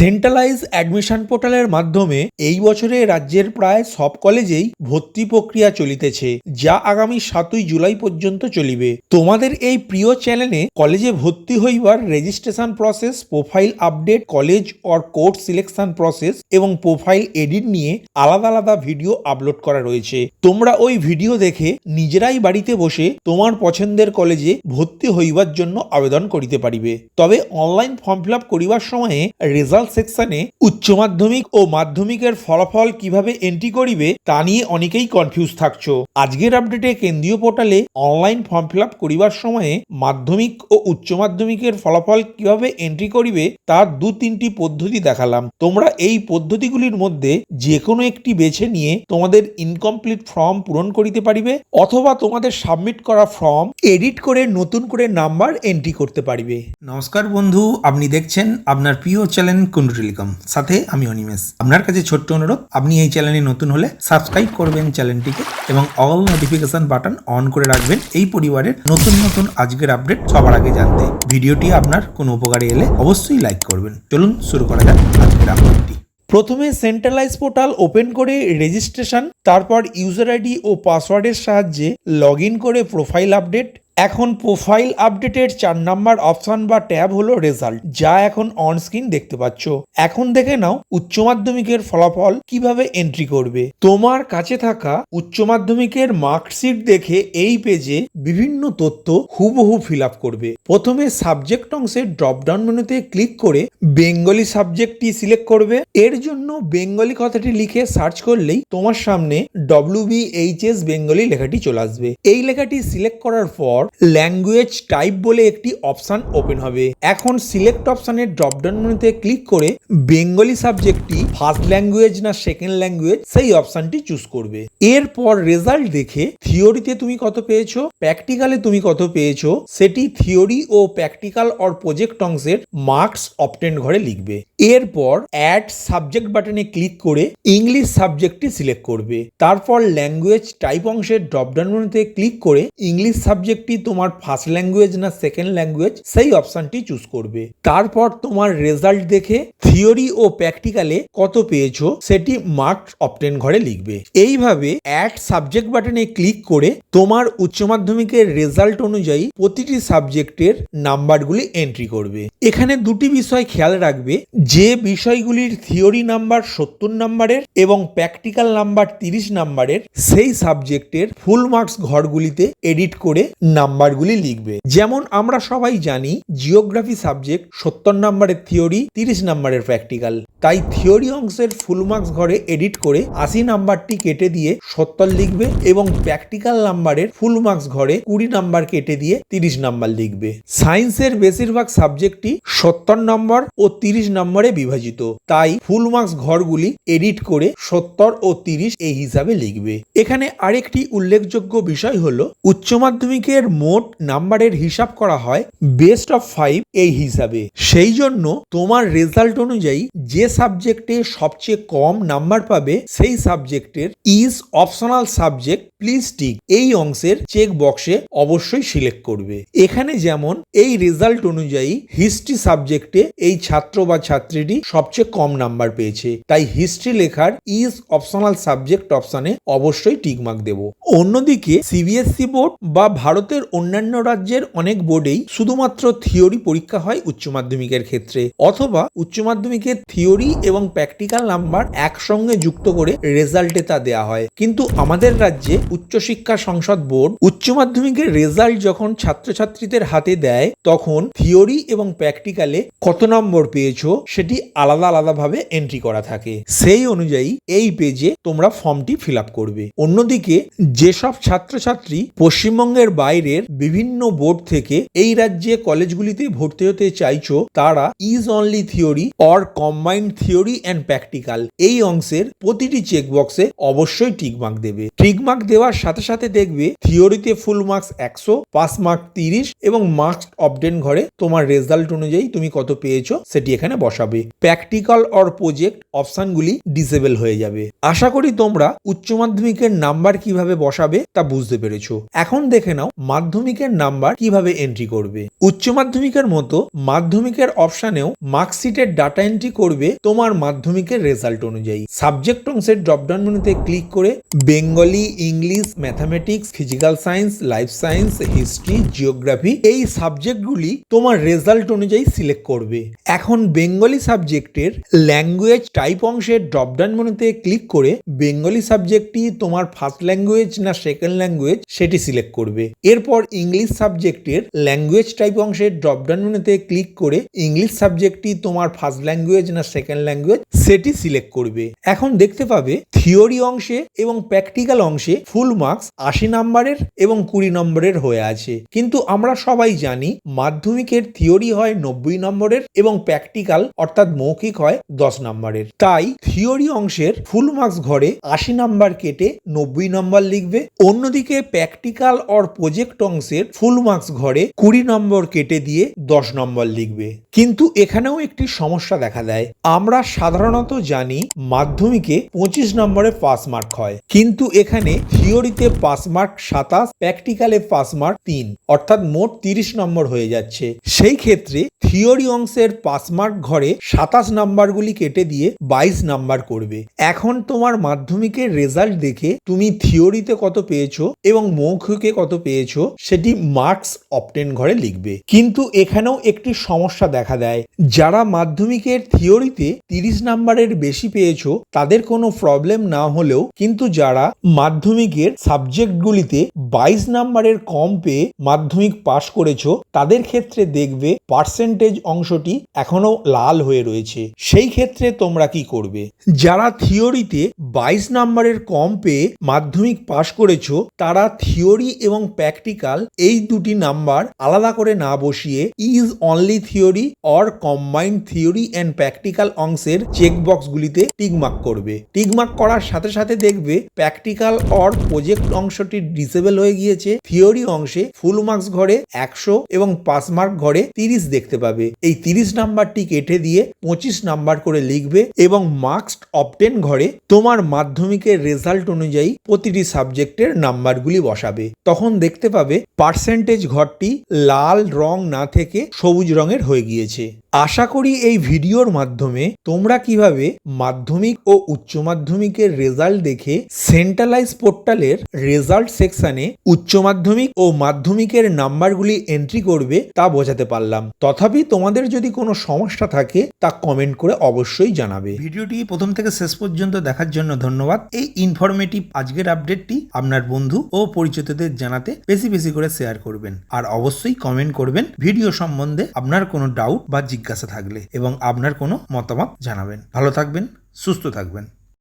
Centralise admission পোর্টালের মাধ্যমে এই বছরে রাজ্যের প্রায় সব কলেজেই ভর্তি প্রক্রিয়া চলিতেছে, যা আগামী সাতই জুলাই পর্যন্ত চলিবে। তোমাদের এই প্রিয় চ্যানেলে কলেজে ভর্তি হইবার registration process profile update college or course selection process এবং প্রোফাইল এডিট নিয়ে আলাদা আলাদা ভিডিও আপলোড করা রয়েছে। তোমরা ওই ভিডিও দেখে নিজেরাই বাড়িতে বসে তোমার পছন্দের কলেজে ভর্তি হইবার জন্য আবেদন করিতে পারিবে। তবে অনলাইন ফর্ম ফিল আপ করিবার সময়ে রেজাল্ট সেকশনে উচ্চ মাধ্যমিক ও মাধ্যমিকের ফলাফল কীভাবে এন্ট্রি করিবে তা নিয়ে অনেকেই কনফিউজ থাকছো। আজকের আপডেটে কেন্দ্রীয় পোর্টালে অনলাইন ফর্ম ফিল আপ করিবার সময়ে মাধ্যমিক ও উচ্চ মাধ্যমিকের ফলাফল কীভাবে এন্ট্রি করিবে তার দু তিনটি পদ্ধতি দেখালাম। তোমরা এই পদ্ধতিগুলির মধ্যে যে কোনো একটি বেছে নিয়ে তোমাদের ইনকমপ্লিট ফর্ম পূরণ করিতে পারিবে অথবা তোমাদের সাবমিট করা ফর্ম এডিট করে নতুন করে নাম্বার এন্ট্রি করতে পারিবে। নমস্কার বন্ধু, আপনি দেখছেন আপনার প্রিয় চ্যানেল কুন্ডু টেলিকম সাথে আমি অনিমেষ। আপনার কাছে ছোট্ট অনুরোধ, আপনি এই চ্যানেলে নতুন হলে সাবস্ক্রাইব করবেন চ্যানেলটিকে এবং অল নোটিফিকেশন বাটন অন করে রাখবেন এই পরিবারের নতুন নতুন আজকের আপডেট সবার আগে জানতে। ভিডিওটি আপনার কোনো উপকারে এলে অবশ্যই লাইক করবেন। চলুন শুরু করা যাক আজকের আপডেটটি প্রথমে সেন্ট্রালাইজ পোর্টাল ওপেন করে রেজিস্ট্রেশন তারপর ইউজার আইডি ও পাসওয়ার্ডের সাহায্যে লগ করে প্রোফাইল আপডেট এখন প্রোফাইল আপডেটের চার নাম্বার অপশন বা ট্যাব হলো রেজাল্ট যা এখন অন স্ক্রিন দেখতে পাচ্ছ। এখন দেখে নাও উচ্চ মাধ্যমিকের ফলাফল কীভাবে এন্ট্রি করবে। তোমার কাছে থাকা উচ্চ মাধ্যমিকের মার্কশিট দেখে এই পেজে বিভিন্ন তথ্য হুবহু ফিল আপ করবে। প্রথমে সাবজেক্ট অংশের ড্রপডাউন মেনুতে ক্লিক করে বেঙ্গলি সাবজেক্টটি সিলেক্ট করবে। এর জন্য বেঙ্গলি কথাটি লিখে সার্চ করলেই তোমার সামনে W B H S Bengali লেখাটি চলে আসবে। এই লেখাটি সিলেক্ট করার পর ল্যাঙ্গুয়েজ টাইপ বলে একটি অপশন ওপেন হবে। এখন সিলেক্ট অপশনের ড্রপডাউন মেনুতে ক্লিক করে বেঙ্গলি সাবজেক্টটি ফার্স্ট ল্যাঙ্গুয়েজ না সেকেন্ড ল্যাঙ্গুয়েজ সেই অপশনটি চুজ করবে। এরপর রেজাল্ট দেখে থিওরিতে তুমি কত পেয়েছ প্র্যাকটিক্যালে তুমি কত পেয়েছ, সেটি থিওরি ও প্র্যাকটিক্যাল অর প্রজেক্ট অংশের মার্কস অপটেন ঘরে লিখবে। এরপর অ্যাড সাবজেক্ট বাটনে ক্লিক করে ইংলিশ সাবজেক্টটি সিলেক্ট করবে। তারপর ল্যাঙ্গুয়েজ টাইপ অংশের ড্রপডাউন মেনুতে ক্লিক করে ইংলিশ সাবজেক্টটি তোমার ফার্স্ট ল্যাঙ্গুয়েজ না সেকেন্ড ল্যাঙ্গুয়েজ সেই অপশনটি চুজ করবে। তারপর তোমার রেজাল্ট দেখে থিওরি ও প্র্যাকটিক্যালে কত পেয়েছ, সেটি মার্কস অপটেন ঘরে লিখবে। এইভাবে অ্যাড সাবজেক্ট বাটনে ক্লিক করে তোমার উচ্চ মাধ্যমিকের রেজাল্ট অনুযায়ী প্রতিটি সাবজেক্টের নাম্বারগুলি এন্ট্রি করবে। এখানে দুটি বিষয় খেয়াল রাখবে, যে বিষয়গুলির থিওরি নাম্বার সত্তর নাম্বারের এবং প্র্যাকটিক্যাল নাম্বার তিরিশ নাম্বারের সেই সাবজেক্টের ফুল মার্কস ঘরগুলিতে এডিট করে নাম্বারগুলি লিখবে। যেমন আমরা সবাই জানি জিওগ্রাফি সাবজেক্ট সত্তর নাম্বারের থিওরি তিরিশ নাম্বারের প্র্যাকটিক্যাল তাই থিওরি অংশের ফুল মার্কস ঘরে এডিট করে আশি নাম্বারটি কেটে দিয়ে সত্তর লিখবে এবং প্র্যাকটিক্যাল নাম্বারের ফুল মার্কস ঘরে কুড়ি নাম্বার কেটে দিয়ে তিরিশ নাম্বার লিখবে। সায়েন্সের বেশিরভাগ সাবজেক্টই সত্তর নম্বর ও তিরিশ নম্বরে বিভাজিত। তাই ফুল মার্কস ঘরগুলি এডিট করে সত্তর ও তিরিশ এই হিসাবে লিখবে। এখানে আরেকটি উল্লেখযোগ্য বিষয় হল, উচ্চ মাধ্যমিকের মোট নাম্বারের হিসাব করা হয় বেস্ট অফ ফাইভ এই হিসাবে। সেই জন্য তোমার রেজাল্ট অনুযায়ী যে সাবজেক্টে সবচেয়ে কম নাম্বার পাবে, সেই সাবজেক্টের is optional subject please tick. এই অংশের চেক বক্সে অবশ্যই সিলেক্ট করবে। এখানে যেমন এই রেজাল্ট অনুযায়ী হিস্ট্রি সাবজেক্টে এই ছাত্র বা ছাত্রীটি সবচেয়ে কম নাম্বার পেয়েছে। তাই হিস্ট্রি লেখার ইজ অপশনাল সাবজেক্ট অপশনে অবশ্যই টিকমার্ক দেব। অন্যদিকে সিবিএসসি বোর্ড বা ভারতের অন্যান্য রাজ্যের অনেক বোর্ডেই শুধুমাত্র থিওরি পরীক্ষা হয় উচ্চ মাধ্যমিকের ক্ষেত্রে, অথবা উচ্চ মাধ্যমিকের থিওরি এবং প্র্যাকটিক্যাল নাম্বার একসঙ্গে যুক্ত করে রেজাল্টে তা দেওয়া হয়। কিন্তু আমাদের রাজ্যে উচ্চশিক্ষা সংসদ বোর্ড উচ্চ মাধ্যমিকের রেজাল্ট যখন ছাত্রছাত্রীদের হাতে দেয়, তখন থিওরি এবং প্র্যাকটিক্যালে কত নম্বর পেয়েছ সেটি আলাদা আলাদাভাবে এন্ট্রি করা থাকে। সেই অনুযায়ী এই পেজে তোমরা ফর্মটি ফিল করবে। অন্যদিকে যেসব ছাত্রছাত্রী পশ্চিমবঙ্গের বাইরের বিভিন্ন বোর্ড থেকে এই রাজ্যে কলেজগুলিতে ভর্তি হতে চাইছো তারা is only theory or combined theory and practical এই অংশের প্রতিটি চেকবক্সে অবশ্যই টিকমার্ক দেবে। টিকমার্ক দেওয়ার সাথে সাথে দেখবে থিওরিতে ফুল মার্কস একশো পাস মার্ক তিরিশ এবং মার্কস অপডেন ঘরে তোমার রেজাল্ট অনুযায়ী তুমি কত পেয়েছ সেটি এখানে বসাবে। প্র্যাকটিক্যাল অর প্রজেক্ট অপশনগুলি ডিসেবল হয়ে যাবে। আশা করি তোমরা উচ্চ মাধ্যমিকের নাম্বার কীভাবে বসাবে তা বুঝতে পেরেছ। এখন দেখে নাও মাধ্যমিকের নাম্বার কীভাবে এন্ট্রি করবে? উচ্চ মাধ্যমিকের মতো মাধ্যমিকের অপশানেও মার্কশিটের ডাটা এন্ট্রি করবে তোমার মাধ্যমিকের রেজাল্ট অনুযায়ী। সাবজেক্ট অংশের ড্রপডাউন মেনুতে ক্লিক করে Bengali English mathematics physical science life science history geography এই সাবজেক্টগুলি তোমার রেজাল্ট অনুযায়ী সিলেক্ট করবে। এখন বেঙ্গলি সাবজেক্টের ল্যাঙ্গুয়েজ টাইপ অংশের ড্রপডাউন মেনুতে ক্লিক করে বেঙ্গলি সাবজেক্টটি তোমার ফার্স্ট ল্যাঙ্গুয়েজ না সেকেন্ড ল্যাঙ্গুয়েজ সেটি সিলেক্ট করবে। এরপর ইংলিশ সাবজেক্টের ল্যাঙ্গুয়েজ টাইপ অংশের ড্রপডাউন মেনুতে ক্লিক করে ইংলিশ সাবজেক্টটি তোমার ফার্স্ট ল্যাঙ্গুয়েজ না সেকেন্ড ল্যাঙ্গুয়েজ সেটি সিলেক্ট করবে। এখন দেখতে পাবে থিওরি অংশে এবং প্র্যাকটিক্যাল অংশে ফুল মার্কস আশি নম্বরের এবং কুড়ি নম্বরের হয়ে আছে। কিন্তু আমরা সবাই জানি মাধ্যমিকের থিওরি হয় নব্বই নম্বরের এবং প্র্যাকটিক্যাল অর্থাৎ মৌখিক হয় দশ নম্বরের। তাই থিওরি অংশের ফুল মার্কস ঘরে আশি নাম্বার কেটে নব্বই নম্বর লিখবে। অন্যদিকে প্র্যাকটিক্যাল অর প্রজেক্ট অংশের ফুল মার্কস ঘরে কুড়ি নম্বর কেটে দিয়ে দশ নম্বর লিখবে। কিন্তু এখানেও একটি সমস্যা দেখা দেয়। আমরা সাধারণত জানি মাধ্যমিকে পঁচিশ নম্বরে পাস মার্ক হয়। কিন্তু এখানে থিওরিতে পাস মার্ক সাতাশ, প্র্যাকটিক্যালে পাস মার্ক তিন, অর্থাৎ মোট তিরিশ নম্বর হয়ে যাচ্ছে। সেই ক্ষেত্রে থিওরি অংশের পাস মার্ক ঘরে সাতাশ নাম্বারগুলি কেটে দিয়ে বাইশ নাম্বার করবে। এখন তোমার মাধ্যমিকের রেজাল্ট দেখে তুমি থিওরিতে কত পেয়েছ এবং মৌখিকে কত পেয়েছ সেটি মার্কস অপটেন ঘরে লিখবে। কিন্তু এখানেও একটি সমস্যা দেখা দেয়। যারা মাধ্যমিকের থিওরিতে তিরিশ নাম্বারের বেশি পেয়েছ, তাদের কোনো প্রবলেম না হলেও কিন্তু যারা মাধ্যমিকের সাবজেক্টগুলিতে বাইশ নাম্বারের কম পেয়ে মাধ্যমিক পাশ করেছ, তাদের ক্ষেত্রে দেখবে পার্সেন্টেজ অংশটি এখনও লাল হয়ে রয়েছে। সেই ক্ষেত্রে তোমরা কি করবে? যারা থিওরিতে বাইশ নাম্বারের কম পেয়ে মাধ্যমিক পাশ করেছ, তারা থিওরি এবং প্র্যাকটিক্যাল এই দুটি নাম্বার আলাদা করে না বসিয়ে is only theory or combined theory and practical অংশের চেক বক্সগুলিতে টিকমার্ক করবে। টিকমার্ক করার সাথে সাথে দেখবে প্র্যাকটিক্যাল অর প্রজেক্ট অংশটি ডিসেবল হয়ে গিয়েছে। থিওরি অংশে ফুল মার্কস ঘরে একশো এবং পাস মার্ক ঘরে তিরিশ দেখতে পাবে। এই তিরিশ নাম্বারটি কেটে দিয়ে পঁচিশ নাম্বার করে লিখবে এবং মার্কস অপটেন ঘরে তোমার মাধ্যমিকের রেজাল্ট অনুযায়ী প্রতিটি সাবজেক্টের নাম্বারগুলি বসাবে। তখন দেখতে পাবে পার্সেন্টেজ ঘরটি লাল রং না থেকে সবুজ রঙের হয়ে গিয়েছে। আশা করি এই ভিডিওর মাধ্যমে তোমরা কীভাবে মাধ্যমিক ও উচ্চ মাধ্যমিকের রেজাল্ট দেখে সেন্ট্রালাইজ পোর্টালের রেজাল্ট সেকশনে উচ্চ মাধ্যমিক ও মাধ্যমিকের নাম্বারগুলি এন্ট্রি করবে তা বোঝাতে পারলাম। তথাপি তোমাদের যদি কোনো সমস্যা থাকে তা কমেন্ট করে অবশ্যই জানাবে। ভিডিওটি প্রথম থেকে শেষ পর্যন্ত দেখার জন্য ধন্যবাদ। এই ইনফরমেটিভ আজকের আপডেটটি আপনার বন্ধু ও পরিচিতদের জানাতে বেশি বেশি করে শেয়ার করবেন। আর অবশ্যই কমেন্ট করবেন। ভিডিও সম্বন্ধে আপনার কোনো ডাউট বা জিজ্ঞাসা থাকলে এবং আপনার কোনো মতামত জানাবেন। ভালো থাকবেন সুস্থ থাকবেন।